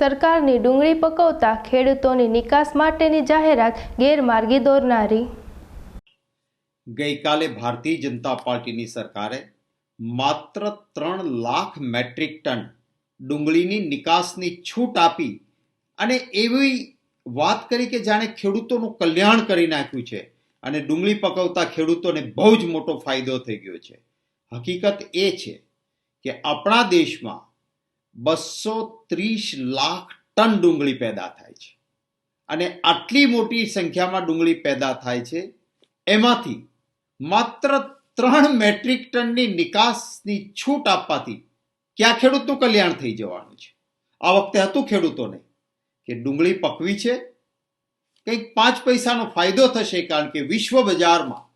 સરકારની ડુંગળી પકવતા ખેડૂતોની નિકાસ માટેની જાહેરાત ગેરમાર્ગે દોરનારી. ગઈકાલે ભારતીય જનતા પાર્ટીની સરકારે માત્ર ત્રણ લાખ મેટ્રિક ટન ડુંગળીની નિકાસની છૂટ આપી અને એવી વાત કરી કે જાણે ખેડૂતોનું કલ્યાણ કરી નાખ્યું છે અને ડુંગળી પકવતા ખેડૂતોને બહુ જ મોટો ફાયદો થઈ ગયો છે. હકીકત એ છે કે આપણા દેશમાં બસો ત્રીસ લાખ ટન ડુંગળી પેદા થાય છે. અને આટલી મોટી સંખ્યામાં ડુંગળી પેદા થાય છે. એમાંથી માત્ર ત્રણ મેટ્રિક ટનની નિકાસની છૂટ આપવાથી ક્યાં ખેડૂતનું કલ્યાણ થઈ જવાનું છે? આ વખતે હતું ખેડૂતોને કે ડુંગળી પકવી છે. કંઈક પાંચ પૈસાનો ફાયદો થશે કારણ કે વિશ્વ બજારમાં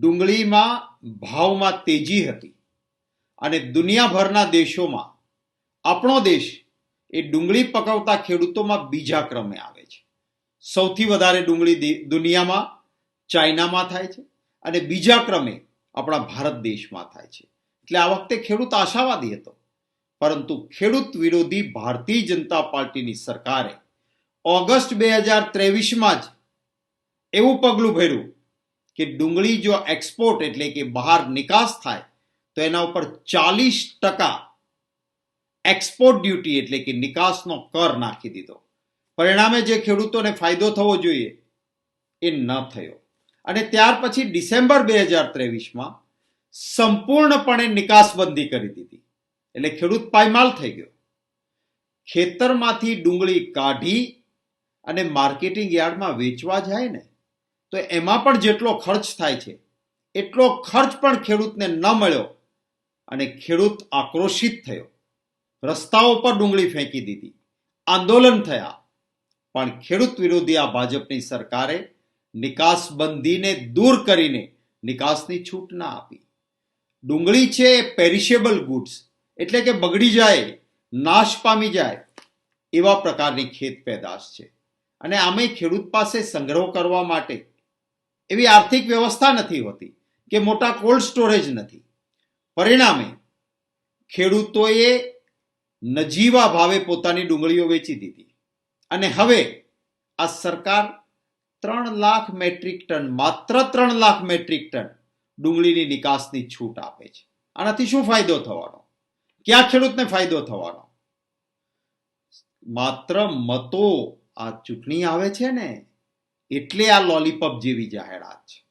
ડુંગળીમાં ભાવમાં તેજી હતી. અને દુનિયાભરના દેશોમાં આપણો દેશ એ ડુંગળી પકવતા ખેડૂતોમાં બીજા ક્રમે આવે છે. સૌથી વધારે ડુંગળી દુનિયામાં ચાઇનામાં થાય છે અને બીજા ક્રમે આપણા ભારત દેશમાં થાય છે. એટલે આ વખતે ખેડૂત આશાવાદી હતો. પરંતુ ખેડૂત વિરોધી ભારતીય જનતા પાર્ટીની સરકારે ઓગસ્ટ બે હજાર ત્રેવીસમાં જ એવું પગલું ભર્યું કે ડુંગળી જો એક્સપોર્ટ એટલે કે બહાર નિકાસ થાય તો એના ઉપર ચાલીસ ટકા એક્સપોર્ટ ડ્યુટી એટલે કે નિકાસનો કર નાખી દીધો. પરિણામે જે ખેડૂતોને ફાયદો થવો જોઈએ, એ ન થયો. અને ત્યાર પછી ડિસેમ્બર બે હજાર ત્રેવીસમાં સંપૂર્ણપણે નિકાસબંધી કરી દીધી. એટલે ખેડૂત પાયમાલ થઈ ગયો. ખેતરમાંથી ડુંગળી કાઢી અને માર્કેટિંગ યાર્ડમાં વેચવા જાય ને, તો એમાં પણ જેટલો ખર્ચ થાય છે, એટલો ખર્ચ પણ ખેડૂતને ન મળ્યો અને ખેડૂત આક્રોશિત થયો. રસ્તાઓ પર ડુંગળી ફેંકી દીધી. આંદોલન થયા. પણ ખેડૂત વિરોધી આ ભાજપની સરકારે નિકાસબંધીને દૂર કરીને નિકાસની છૂટ ના આપી. ડુંગળી છે પેરિશેબલ ગુડ્સ એટલે કે બગડી જાય, નાશ પામી જાય, એવા પ્રકારની ખેત પેદાશ છે. અને આમે ખેડૂત પાસે સંગ્રહ કરવા માટે એવી આર્થિક વ્યવસ્થા નથી હોતી કે મોટા કોલ્ડ સ્ટોરેજ નથી. પરિણામે ખેડૂતોએ નજીવા ભાવે પોતાની ડુંગળીઓ વેચી દીધી. અને હવે આ સરકાર ત્રણ લાખ મેટ્રિક ટન, માત્ર ત્રણ લાખ મેટ્રિક ટન ડુંગળીની નિકાસની છૂટ આપે છે. આનાથી શું ફાયદો થવાનો? ક્યાં ખેડૂતને ફાયદો થવાનો? માત્ર મતો આ ચૂંટણી આવે છે ને, એટલે આ લોલીપોપ જેવી જાહેરાત છે.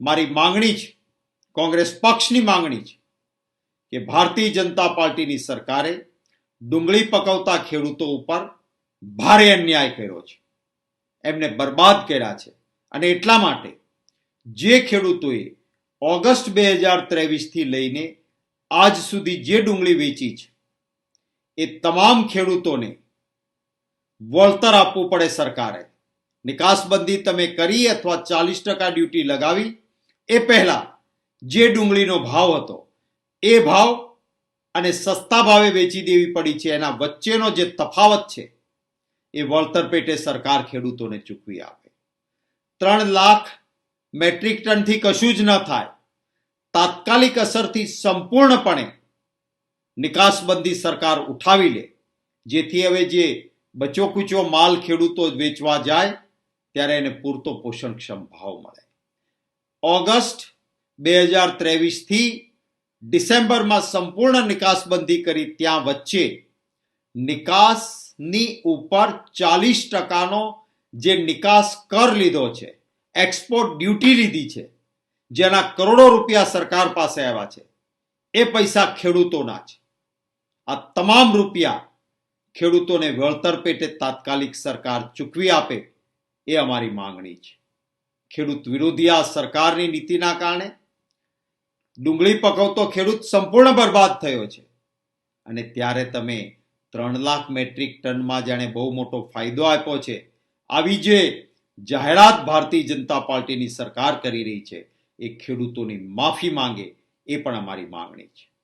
મારી માંગણી છે, કોંગ્રેસ પક્ષની માંગણી છે, કે ભારતીય જનતા પાર્ટીની સરકારે ડુંગળી પકવતા ખેડૂતો ઉપર ભારે અન્યાય કર્યો છે. એમને બરબાદ કર્યા છે. અને એટલા માટે જે ખેડૂતોએ ઓગસ્ટ બે હજાર ત્રેવીસથી લઈને આજ સુધી જે ડુંગળી વેચી છે, એ તમામ ખેડૂતોને વળતર આપવું પડે સરકારે. નિકાસબંધી તમે કરી અથવા ચાલીસ ટકા ડ્યુટી લગાવી, એ પહેલા જે ડુંગળીનો ભાવ હતો, એ ભાવ અને સસ્તા ભાવે વેચી દેવી પડી છે. એના વચ્ચેનો જે તફાવત છે, એ વળતર પેટે સરકાર ખેડૂતોને ચૂકવી આપે. ત્રણ લાખ મેટ્રિક ટનથી કશું જ ન થાય. તાત્કાલિક અસરથી સંપૂર્ણપણે નિકાસબંધી સરકાર ઉઠાવી લે, જેથી હવે જે બચો કુચો માલ ખેડૂતો વેચવા જાય, ત્યારે એને પૂરતો પોષણક્ષમ ભાવ મળે. ઓગસ્ટ બે હજાર ત્રેવીસથી ડિસેમ્બરમાં સંપૂર્ણ નિકાસબંધી કરી ત્યાં વચ્ચે નિકાસની ઉપર ચાલીસ ટકાનો જે નિકાસ કર લીધો છે એક્સપોર્ટ ડ્યુટી લીધી છે, જેના કરોડો રૂપિયા સરકાર પાસે આવ્યા છે, એ પૈસા ખેડૂતોના છે. આ તમામ રૂપિયા ખેડૂતોને વળતર પેટે તાત્કાલિક સરકાર ચૂકવી આપે એ અમારી માંગણી છે. ખેડૂત વિરોધી આ સરકારની નીતિના કારણે ડુંગળી પકવતો ખેડૂત સંપૂર્ણ બરબાદ થયો છે. અને ત્યારે તમે ત્રણ લાખ મેટ્રિક ટનમાં જાણે બહુ મોટો ફાયદો આપ્યો છે. આવી જે જાહેરાત ભારતીય જનતા પાર્ટીની સરકાર કરી રહી છે, એ ખેડૂતોની માફી માંગે, એ પણ અમારી માંગણી છે.